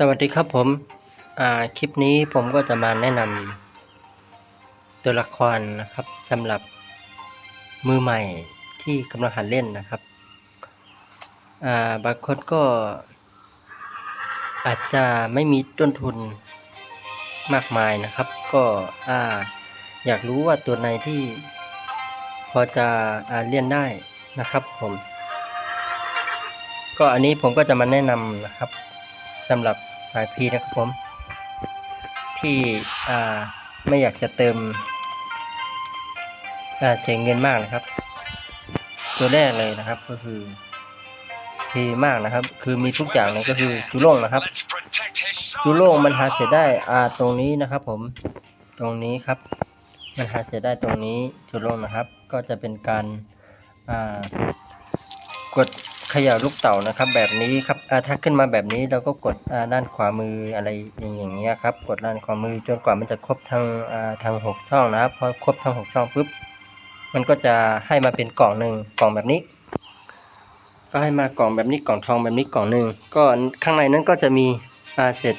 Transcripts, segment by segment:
สวัสดีครับผมคลิปนี้ผมก็จะมาแนะนำตัวละครนะครับสำหรับมือใหม่ที่กำลังหัดเล่นนะครับาบางคนก็ อาจจะไม่มีต้นทุนมากมายนะครับ ก็ออยากรู้ว่าตัวไหนที่พอจะอเล่นได้นะครับผม ก็อันนี้ผมก็จะมาแนะนำนะครับ สำหรับสายพีนะครับผม ที่ไม่อยากจะเติมเสียเงินมากนะครับ ตัวแรกเลยนะครับก็คือพีมากนะครับ คือมีทุกอย่างเลยก็คือจุโล่งนะครับจูโล่งมันหาเสียได้อ่าตรงนี้นะครับ ผมตรงนี้ครับ มันหาเสียได้ตรงนี้จูโล่งนะครับ ก็จะเป็นการอ่ากด ขย่าลูกเต่านะครับ แบบนี้ครับถ้าขึ้นมาแบบนี้เราก็กดด้านขวามืออะไรอย่างเงี้ยครับ กดด้านขวามือจนกว่ามันจะครบทั้งอ่างหกช่องนะครับพอครบทั้งหกช่องปุ๊บมันก็จะให้มาเป็นกล่องหนึ่งกล่องแบบนี้ ก็ให้มากล่องแบบนี้กล่องทองแบบนี้กล่องหนึ่งก็ข้างในนั้นก็จะมีเศษ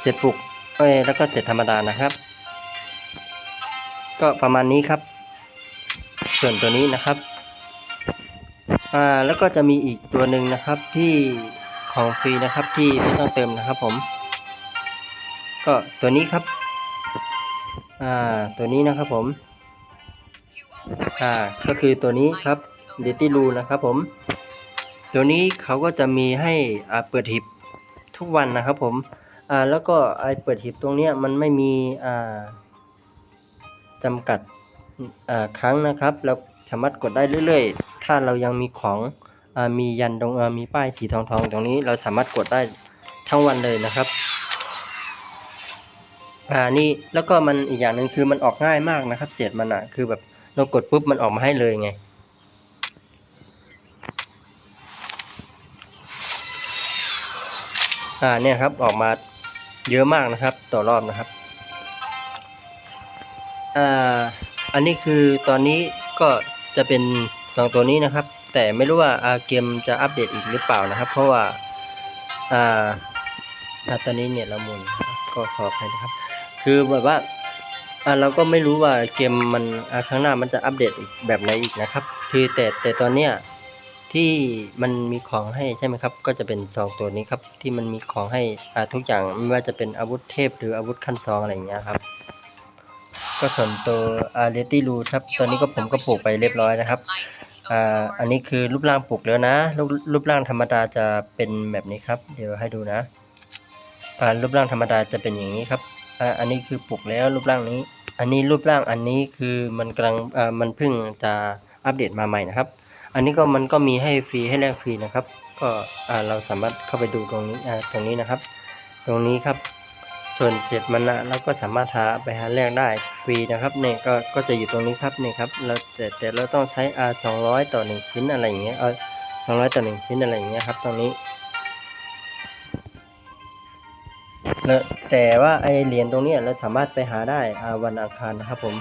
เศษปุกเอ้ยแล้วก็เศษธรรมดานะครับ ก็ประมาณนี้ครับ ส่วนตัวนี้นะครับ อ่าแล้วก็จะมีอีกตัวหนึ่งนะครับที่ของฟรีนะครับที่ไม่ต้องเติมนะครับผม ก็ตัวนี้ครับอ่าตัวนี้นะครับผมอ่าก็คือตัวนี้ครับเดติลูนะครับผม ตัวนี้เขาก็จะมีให้อ่าเปิดหีบทุกวันนะครับผมอ่าแล้วก็ไอเปิดหีบตรงเนี้ยมันไม่มีอ่าจำกัดอ่าครั้งนะครับเรา สามารถกดได้เรื่อยๆ ถ้าเรายังมีของอมียันตรงมีป้ายสีทองทองๆ ตรงนี้เราสามารถกดได้ทั้งวันเลยนะครับอ่านี่แล้วก็มันอีกอย่างหนึ่งคือมันออกง่ายมากนะครับเสียดมันอะคือแบบเรากดปุ๊บมันออกมาให้เลยไงอ่าเนี่ยครับออกมาเยอะมากนะครับ ต่อรอบนะครับอ่าอันนี้คือตอนนี้ก็ จะเป็นสองตัวนี้นะครับ แต่ไม่รู้ว่าอาเกมจะอัปเดตอีกหรือเปล่านะครับ เพราะว่าอ่าอ่าตอนนี้เนี่ยละมุนก็ขออภัยนะครับ คือแบบว่าอ่าเราก็ไม่รู้ว่าเกมมันอ่าข้างหน้ามันจะอัปเดตอีกแบบไหนอีกนะครับ คือแต่แต่ตอนเนี้ยที่มันมีของให้ใช่ไหมครับ ก็จะเป็นสองตัวนี้ครับที่มันมีของให้อ่าทุกอย่างไม่ว่าจะเป็นอาวุธเทพหรืออาวุธขั้นซองอะไรอย่างเงี้ยครับ ก็ส่วนตัวอาเรตี้รูครับตัวนี้ก็ผมก็ปลูกไปเรียบร้อยนะครับอ่าอันนี้คือรูปร่างปลูกแล้วนะรูปรูปร่างธรรมดาจะเป็นแบบนี้ครับ เดี๋ยวให้ดูนะอ่ารูปร่างธรรมดาจะเป็นอย่างนี้ครับอ่าอันนี้คือปลูกแล้วรูปร่างนี้ อันนี้รูปร่างอันนี้คือมันกำลังอ่ามันเพิ่งจะอัปเดตมาใหม่นะครับ อันนี้ก็มันก็มีให้ฟรีให้แลกฟรีนะครับ ก็อ่าเราสามารถเข้าไปดูตรงนี้อ่าตรงนี้นะครับ ตรงนี้ครับ ส่วนเจ็ดมันนะเราก็สามารถหาไปหาแลกได้ฟรีนะครับเนี่ยก็ก็จะอยู่ตรงนี้ครับเนี่ยครับเราแต่แต่เราต้องใช้อาสองร้อยต่อหนึ่งชิ้นอะไรอย่างเงี้ยเออสองร้อยต่อหนึ่งชิ้นอะไรอย่างเงี้ยครับตรงนี้แล้วแต่ว่าไอเหรียญตรงเนี้ยเราสามารถไปหาได้อาวันอังคารนะครับผม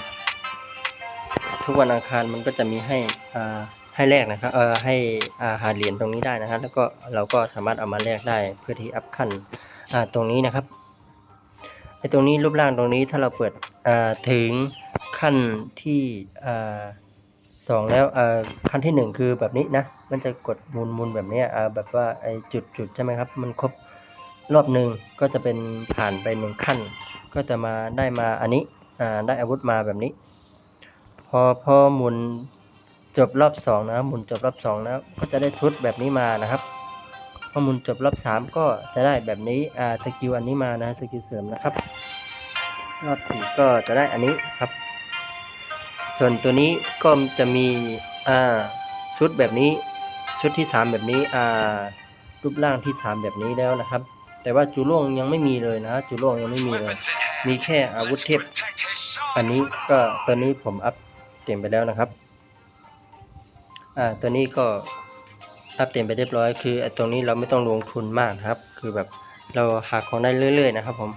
ทุกวันอังคารมันก็จะมีให้อ่าให้แลกนะครับเออให้อ่าหาเหรียญตรงนี้ได้นะครับแล้วก็เราก็สามารถเอามาแลกได้เพื่อที่อัพขั้นอ่าตรงนี้นะครับ ไอ้ตรงนี้รูปร่างตรงนี้ถ้าเราเปิดอ่าถึงขั้นที่สองแล้วอ่าขั้นที่หนึ่งคือแบบนี้นะ มันจะกดมุนมุนแบบนี้อ่าแบบว่าไอ้จุดจุดใช่ไหมครับ มันครบรอบหนึ่งก็จะเป็นผ่านไปหนึ่งขั้น ก็จะมาได้มาอันนี้อ่าได้อาวุธมาแบบนี้ พอพอหมุนจบรอบสองนะครับหมุนจบรอบสองแล้วก็จะได้ชุดแบบนี้มานะครับ พอมุนจบรอบสามก็จะได้แบบนี้อ่าสกิลอันนี้มานะสกิลเสริมนะครับ รอบสี่ก็จะได้อันนี้ครับ ส่วนตัวนี้ก็จะมีอ่าชุดแบบนี้ชุดที่สามแบบนี้อ่ารูปร่างที่สามแบบนี้แล้วนะครับ แต่ว่าจูโล่งยังไม่มีเลยนะจูโล่งยังไม่มีเลย มีแค่อาวุธเทพ อันนี้ก็ตัวนี้ผมอัพเต็มไปแล้วนะครับ อ่าตัวนี้ก็ อัพเต็มไปเรียบร้อยคือตรงนี้เราไม่ต้องลงทุนมากครับ คือแบบเราหาของได้เรื่อย ๆ นะครับผม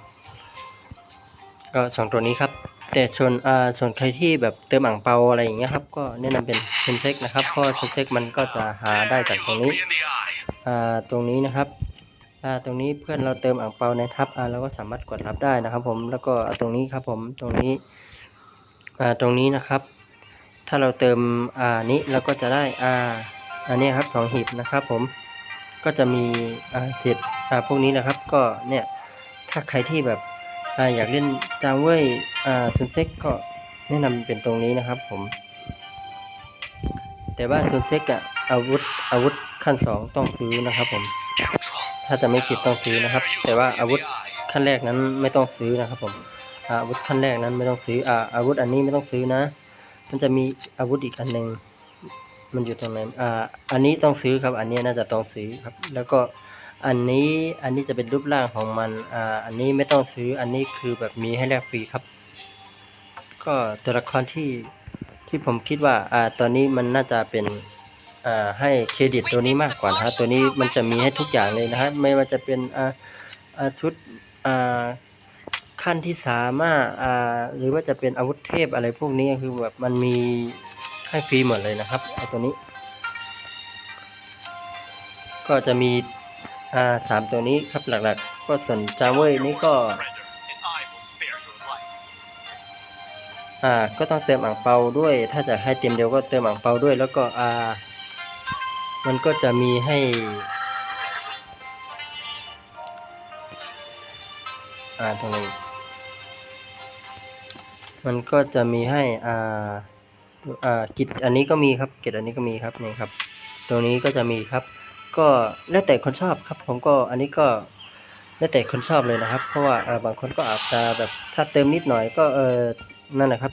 ก็สองตัวนี้ครับ แต่ส่วนอ่าส่วนใครที่แบบเติมอ่างเปาอะไรอย่างเงี้ยครับก็แนะนำเป็นเชนเซ็กนะครับเพราะเชนเซ็กมันก็จะหาได้จากตรงนี้อ่าตรงนี้นะครับอ่าตรงนี้เพื่อนเราเติมอ่างเปาในทับอ่าเราก็สามารถกดรับได้นะครับ ผมแล้วก็ตรงนี้ครับผมตรงนี้อ่าตรงนี้นะครับ ถ้าเราเติมอ่านี้เราก็จะได้อ่า อันนี้ครับสองหีบนะครับผมก็จะมีเศษพวกนี้นะครับ ก็เนี่ยถ้าใครที่แบบออยากเล่นจางเว่ยซุนเซ็กก็แนะนำเป็นตรงนี้นะครับผม แต่ว่าซุนเซ็กอะอาวุธอาวุธขั้นสองต้องซื้อนะครับผม ถ้าจะไม่ผิดต้องซื้อนะครับ แต่ว่าอาวุธขั้นแรกนั้นไม่ต้องซื้อนะครับผมอาวุธขั้นแรกนั้นไม่ต้องซื้ออาอาวุธอันนี้ไม่ต้องซื้อนะ มันจะมีอาวุธอีกอันหนึ่ง มันอยู่ตรงไหนอ่าอันนี้ต้องซื้อครับ อันนี้น่าจะต้องซื้อครับ แล้วก็อันนี้อันนี้จะเป็นรูปร่างของมันอ่าอันนี้ไม่ต้องซื้ออันนี้คือแบบมีให้แลกฟรีครับ ก็ตัวละครที่ที่ผมคิดว่าอ่าตอนนี้มันน่าจะเป็นอ่าให้เครดิตตัวนี้มากกว่านะฮะตัวนี้มันจะมีให้ทุกอย่างเลยนะฮะไม่ว่าจะเป็นอ่าอ่าชุดอ่าขั้นที่สามารถอ่าหรือว่าจะเป็นอาวุธเทพอะไรพวกนี้คือแบบมันมี ให้ฟรีหมดเลยนะครับไอตัวนี้ ก็จะมีอ่าสามตัวนี้ครับหลักๆ ก็ส่วนจาเว่ยนี่ก็อ่าก็ต้องเติมอ่างเปาด้วย ถ้าจะให้เต็มเดียวก็เติมอ่างเปาด้วย แล้วก็อ่ามันก็จะมีให้อ่าตรงนี้มันก็จะมีให้อ่า อ่ากิจอันนี้ก็มีครับกิจอันนี้ก็มีครับนี่ครับ ตรงนี้ก็จะมีครับ ก็แล้วแต่คนชอบครับ ผมก็อันนี้ก็แล้วแต่คนชอบเลยนะครับ เพราะว่าบางคนก็อาจจะแบบถ้าเติมนิดหน่อยก็เออนั่นแหละครับ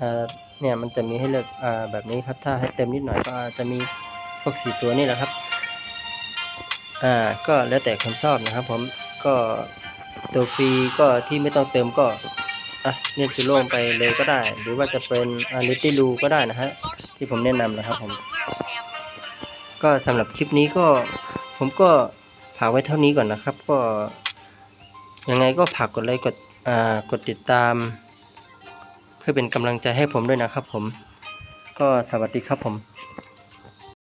อ่าเนี่ยมันจะมีให้เลือกอ่าแบบนี้ครับ ถ้าให้เติมนิดหน่อยก็จะมีพวกสี่ตัวนี่แหละครับอ่าก็แล้วแต่คนชอบนะครับ ผมก็ตัวฟรีก็ที่ไม่ต้องเติมก็ อะเรียกจูโล่งไปเลยก็ได้ หรือว่าจะเป็นอาริตี้ลูก็ได้นะฮะ ที่ผมแนะนำนะครับผม ก็สำหรับคลิปนี้ก็ผมก็ฝากไว้เท่านี้ก่อนนะครับ ก็ ยังไงก็ฝากกดไลค์กดอ่ากดติดตาม เพื่อเป็นกำลังใจให้ผมด้วยนะครับผม ก็สวัสดีครับผม